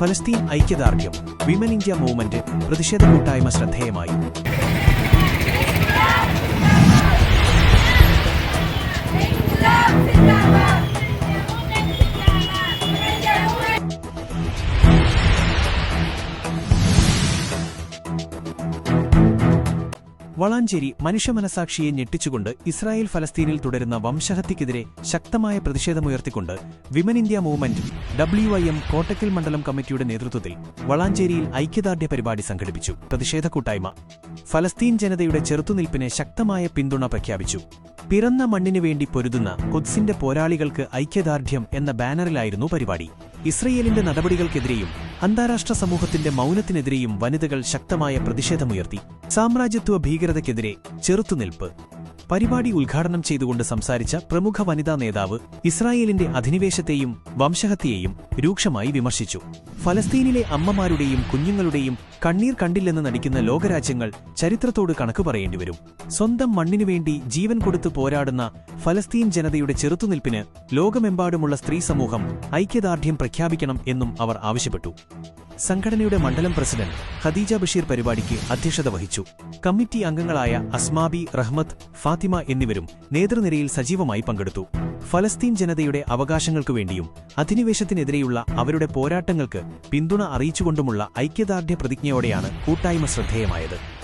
ഫലസ്തീൻ ഐക്യദാർഢ്യം women India movement പ്രതിഷേധ കൂട്ടായ്മ ശ്രദ്ധേയമായി. വളാഞ്ചേരി മനുഷ്യമനസാക്ഷിയെ ഞെട്ടിച്ചുകൊണ്ട് ഇസ്രായേൽ ഫലസ്തീനിൽ തുടരുന്ന വംശഹത്യക്കെതിരെ ശക്തമായ പ്രതിഷേധമുയർത്തിക്കൊണ്ട് women India movement W I M Kottakkal മണ്ഡലം കമ്മിറ്റിയുടെ നേതൃത്വത്തിൽ വളാഞ്ചേരിയിൽ ഐക്യദാർഢ്യ പരിപാടി സംഘടിപ്പിച്ചു. പ്രതിഷേധ കൂട്ടായ്മ ഫലസ്തീൻ ജനതയുടെ ചെറുത്തുനിൽപ്പിന് ശക്തമായ പിന്തുണ പ്രഖ്യാപിച്ചു. പിറന്ന മണ്ണിനു വേണ്ടി പൊരുതുന്ന കുദ്സിന്റെ പോരാളികൾക്ക് ഐക്യദാർഢ്യം എന്ന ബാനറിലായിരുന്നു പരിപാടി. ഇസ്രയേലിന്റെ നടപടികൾക്കെതിരെയും അന്താരാഷ്ട്ര സമൂഹത്തിന്റെ മൗനത്തിനെതിരെയും വനിതകൾ ശക്തമായ പ്രതിഷേധമുയർത്തി. സാമ്രാജ്യത്വ ഭീകരതയ്ക്കെതിരെ ചെറുത്തുനിൽപ്പ്. പരിപാടി ഉദ്ഘാടനം ചെയ്തുകൊണ്ട് സംസാരിച്ച പ്രമുഖ വനിതാ നേതാവ് ഇസ്രായേലിന്റെ അധിനിവേശത്തെയും വംശഹത്യയെയും രൂക്ഷമായി വിമർശിച്ചു. ഫലസ്തീനിലെ അമ്മമാരുടെയും കുഞ്ഞുങ്ങളുടെയും കണ്ണീർ കണ്ടില്ലെന്ന് നടിക്കുന്ന ലോകരാജ്യങ്ങൾ ചരിത്രത്തോട് കണക്ക് പറയേണ്ടിവരും സ്വന്തം മണ്ണിനുവേണ്ടി ജീവൻ കൊടുത്തു പോരാടുന്ന ഫലസ്തീൻ ജനതയുടെ ചെറുത്തുനിൽപ്പിന് ലോകമെമ്പാടുമുള്ള സ്ത്രീ സമൂഹം ഐക്യദാർഢ്യം പ്രഖ്യാപിക്കണം എന്നും അവർ ആവശ്യപ്പെട്ടു. സംഘടനയുടെ മണ്ഡലം പ്രസിഡന്റ് ഖദീജ ബഷീർ പരിപാടിക്ക് അധ്യക്ഷത വഹിച്ചു. കമ്മിറ്റി അംഗങ്ങളായ അസ്മാബി റഹ്മത്ത് ഫാത്തിമ എന്നിവരും നേതൃനിരയിൽ സജീവമായി പങ്കെടുത്തു. ഫലസ്തീൻ ജനതയുടെ അവകാശങ്ങൾക്കു വേണ്ടിയും അധിനിവേശത്തിനെതിരെയുള്ള അവരുടെ പോരാട്ടങ്ങൾക്ക് പിന്തുണ അറിയിച്ചുകൊണ്ടുമുള്ള ഐക്യദാർഢ്യ പ്രതിജ്ഞയോടെയാണ് കൂട്ടായ്മ ശ്രദ്ധേയമായത്.